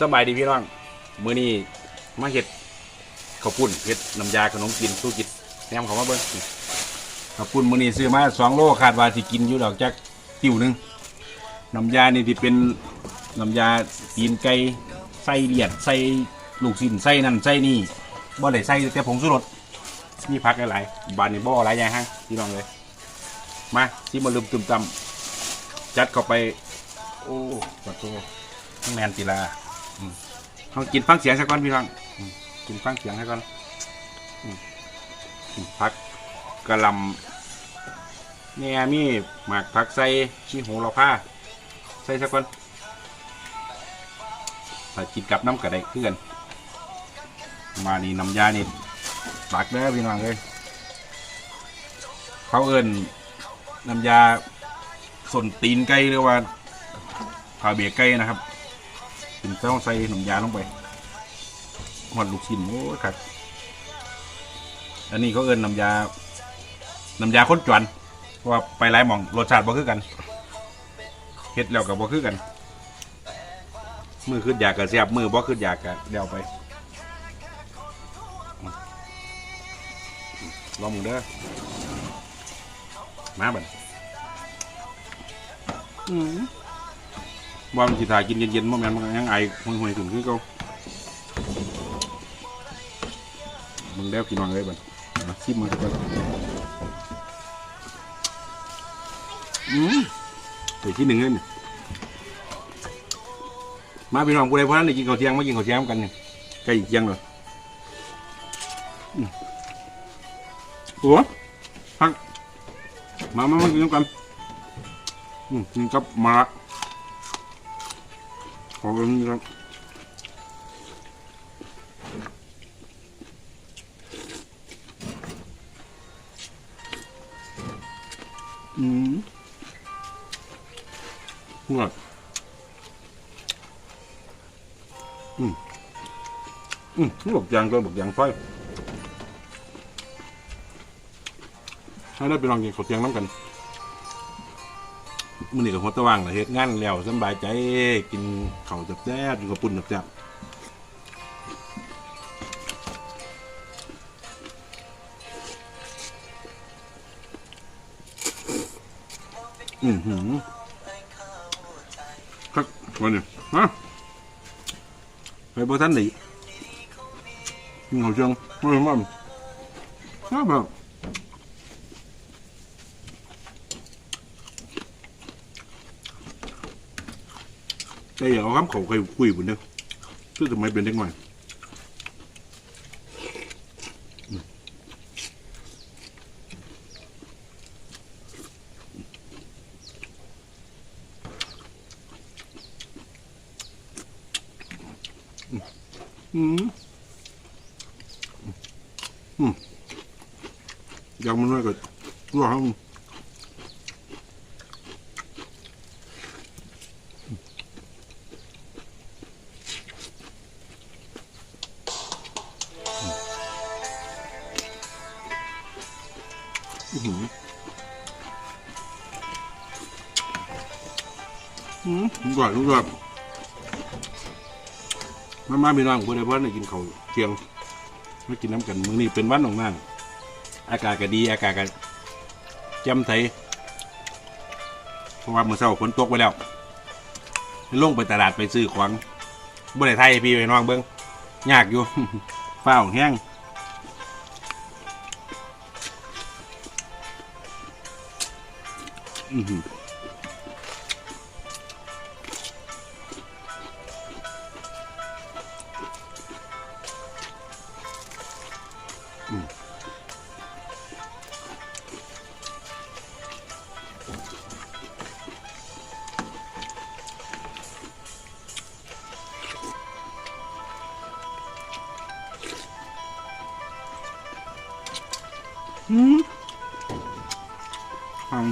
สบายดีพี่น้อง มื้อนี้มาเฮ็ดข้าวปุ้นเฮ็ดน้ำยาขนมกินสู้กินแนมเขามาเบิ่งข้าวปุ้นมื้อนี้ซื้อมาสองโลคาดว่าสิกินอยู่ดอกจักติ้วหนึงน้ำยานี่ที่เป็นน้ำยาตีนไก่ใส่เลียดใส่ลูกชิ้นใส่นั่นใส่นี่บ่ได้ใส่แต่ผงชูรสมีผักหลายๆบานนี่บ่หลายอย่างฮะพี่น้องเลยมาที่มาลืมตุ่มตำจัดเข้าไป โอ้ปะโตแมนติลา เขากินฟังเสียงสักก่อนพี่น้องกินฟังเสียงสักก่อนพักกระลำเนี่ยมีหมากผักใส่มีโหระพาใส่สักก่อนถ้ากินกับน้ำกระไดเพื่อนมานี่น้ำยานี่ตักเด้อพี่น้องเลยเขาเอิ้นน้ำยาส่วนตีนไก่หรือว่าผ่าเบียไก่นะครับ เป็นต้องใส่หนมยาลงไปหอดลูกชิ้นโอ้ยครับอันนี้เขาเอิ้นน้ำยา น้ำยาข้นจวนว่าไปหลายหมองรสชาติบ่คือกันเฮ็ดแล้วกับบ่คือกัน มือขึ้นอยากกับเสียบมือบ่ขึ้นอยากกับเดวไปลองมึงเด้อมาบัดอืม ว่ามันสิถ่ายกินเย็นๆบ่แม่นมันก็ยังไอห่วยๆถึงคือเก่ามึงแล้วพี่น้องเอ้ยบัดชิมมันก่อนอืมตัวที่หนึ่งเลยนี่มาพี่น้องกูได้เพราะนั้นได้กินข้าวเที่ยงมากินข้าวเที่ยงกันเนี่ยใกล้เที่ยงเลยอืมโอ้พักมามามากินกันอืมกินกับมะระ ขอบคุณครับอืมอร่อยอืมอืมนี่บอกยา มื่อนี้กับหัวตะว่างเลยเฮ็ดงานแล้วสำบายใจกินข้าวแซ่บๆกินข้าวปุ้นแซ่บๆอือหือครับวันนี้ฮะไปบ่ทันได้กินข้าวเชียงไม่รู้ว่าครับแบบ แต่อย่าเอาคำเขาเคยคุยบุญเด้อคือทำไมเป็นเด็กใหม่อืมอืมยังมันน้อยก็ตัวเข อืมอร่อยอร่อยมามาพี่น้องคนใดเพื่อนได้กินข้าวเที่ยงไม่กินน้ำกันมื้อนี้เป็นวันของนั่งอากาศก็ดีอากาศก็แจ่มใสเพราะว่าเมื่อเช้าฝนตกไปแล้วลงไปตลาดไปซื้อของบ่ได้ไทยพี่ไปน้องเบิ้งยากอยู่ ฟ้าวแห้งอือหือ อืมอืม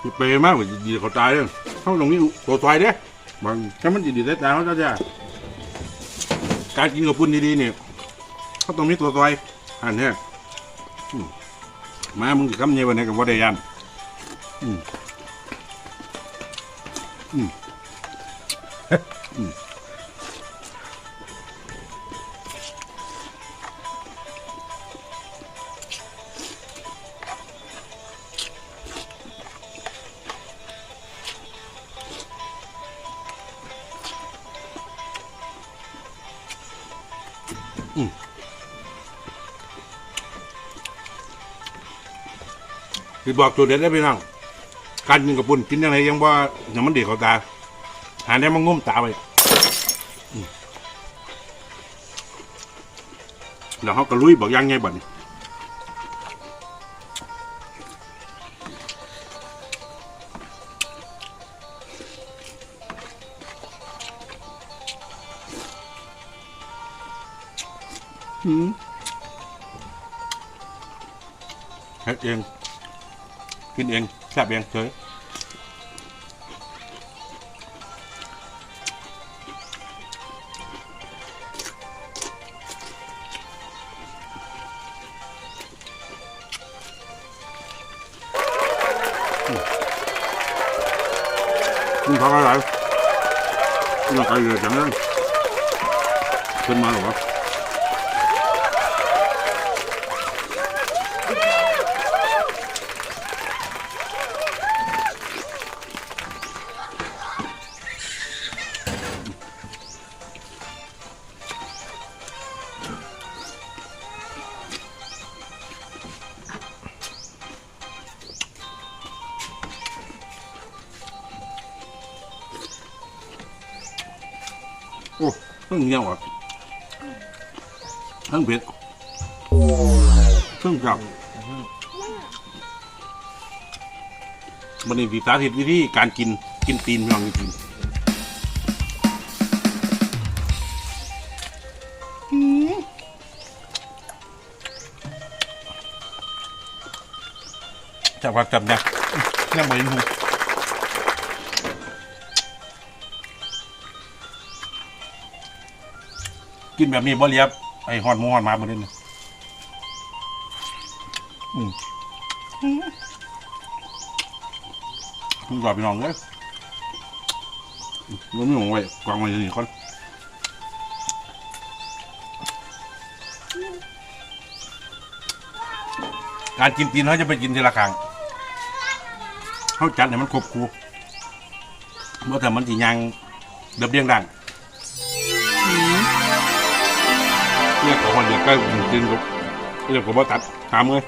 สิเปย์มากกว่าดีเขาตายเลยเขาตรงนี้ตัวตายเด้บางถ้ามันดีๆได้ตายเขาจะจะการกินกับปุ่นดีๆเนี่ยเขาตรงนี้ตัวตายอันเนี้ยมามึงจะคำเยวันนี้กับว่าได้ยันอืมอืม คือบอกตัวเด็ดได้พี่น้องการกินกับปุ่นกินยังไงยังว่ายังมันเด็กเขาตา หาได้มันงุ้มตาไปอืมแล้วเขาก็ลุยบอกยังไงบ่เนี่ยเฮ็ดเอง กินเองแซ่บเองเฉยกินผักอะไรกินอะไรเยอะจังเลยขึ้นมาหรอ ทั้งเหนียวอะทั้งเผ็ดทั้งจับมันนี่วิสาธิตวิธีการกินกินตีนพี่น้องกินจับผักจับเนี่ยยังไม่เห็นหู กินแบบนี้บ่เลียบไอ้หอนหมูหอนหมาบ่ได้นี่อืมคุณกอดพี่น้องเลยมันไม่หงไว้กวางไว้อยู่นี่คนการกินตีนเขาจะไปกินทีละครั้งเขาจัดให้มันครบครูเมื่อแต่มันจียังเดับเรียงดัง เนี่ยของคนเดียวก็จริงๆครับเรียกผมว่าตัดตามเลย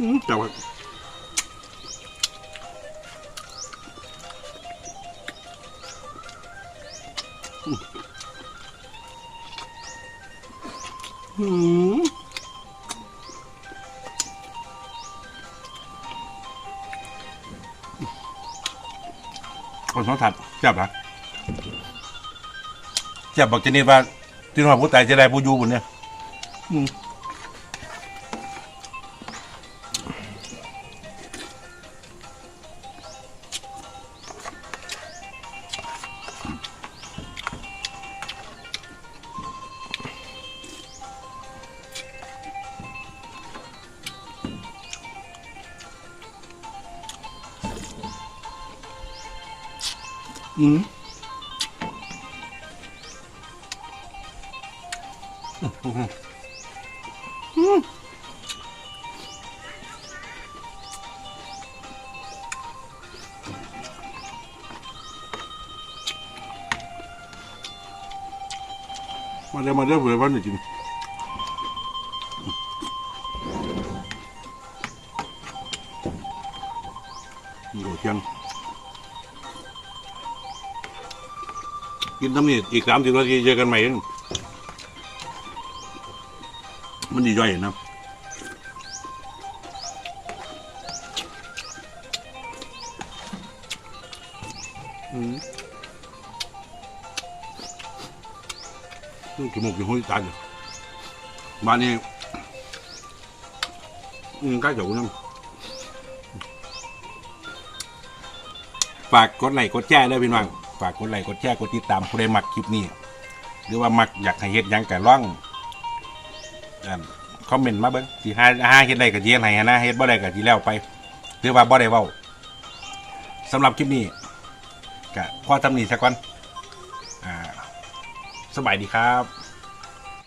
อืมแต่ว่าอืมคนสองถัดจับเหรอ จะบอกจะนี่ว่าที่ว่าผู้ตายจะได้ผู้อยู่บนเนี่ยอืมอืม มาเดี๋ยวมาเดี๋ยวเผื่อวันหนึ่งกินโอ้เชียงกินทำนี่อีกสามสิบนาทีเจอกันใหม่ มันดีย่อยนะอืมจมูกยังห้อยตาอยู่บ้านนี้อืมใกล้จะกูนั่งฝากกดไลค์กดแชร์ด้วยพี่น้องฝากกดไลค์กดแชร์กดติดตามผู้ใดมักคลิปนี้ หรือว่ามักอยากให้เฮ็ดหยังกะร่อง อ่าคอมเมนต์มาเบิ้งสิหาหาเฮ็ดได้ก็สิเฮ็ดให้นะเฮ็ดบ่ได้ก็สิแล้วไปหรือว่าบ่ได้เว้าสำหรับคลิปนี้ก็พอทำนี้สักวันอ่าสบายดีครับ